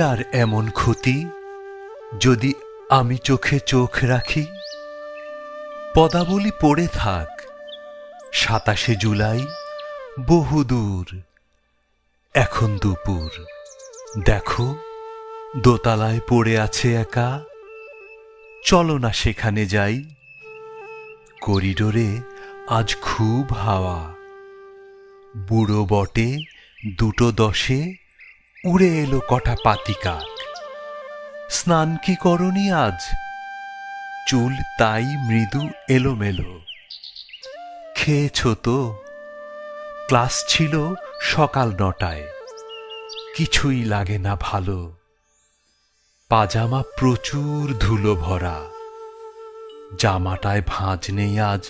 আর এমন ক্ষতি যদি আমি চোখে চোখ রাখি? পদাবলী পড়ে থাক, সাতাশে জুলাই বহুদূর, এখন দুপুর। দেখো, দোতলায় পড়ে আছে একা, চলো না সেখানে যাই। করিডোরে আজ খুব হাওয়া, বুড়ো বটে দুটো দশে উড়ে এলো কটা পাতিকাক। স্নান কি করনি আজ? চুল, তাই মৃদু এলোমেলো। খেয়েছ তো? ক্লাস ছিল সকাল নটায়। কিছুই লাগে না ভালো। পাজামা প্রচুর ধুলো ভরা। জামাটায় ভাঁজ নেই আজ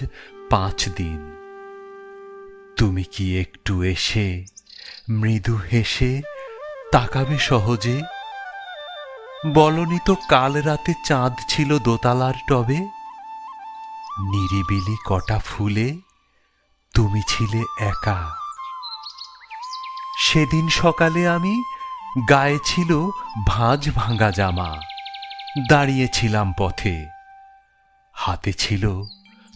পাঁচ দিন। তুমি কি একটু এসে মৃদু হেসে তাকাবে সহজে? বলনি তো কাল রাতে চাঁদ ছিল দোতালার টবে। নিরিবিলি কটা ফুলে তুমি ছিলে একা। সেদিন সকালে আমি গায়ে ছিল ভাঁজ ভাঙা জামা, দাঁড়িয়েছিলাম পথে। হাতে ছিল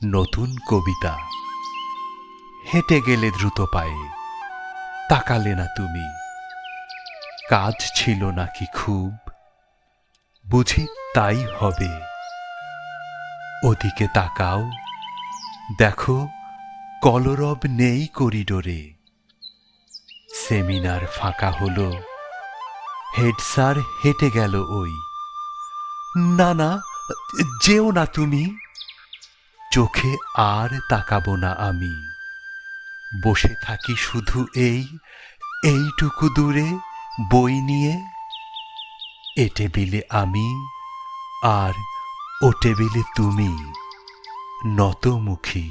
নতুন কবিতা। হেঁটে গেলে দ্রুত পায়ে, তাকালে না তুমি। কাজ ছিল নাকি খুব? বুঝি তাই হবে। ওদিকে তাকাও। দেখো, কলরব নেই করিডোরে। সেমিনার ফাঁকা হলো। হেড হেঁটে গেল ওই। না না, যেও না তুমি। চোখে আর তাকাবো না আমি। বসে থাকি শুধু এই, এইটুকু দূরে। বই নিয়ে এ টেবিলে আমি আর ও টেবিলে তুমি নতমুখী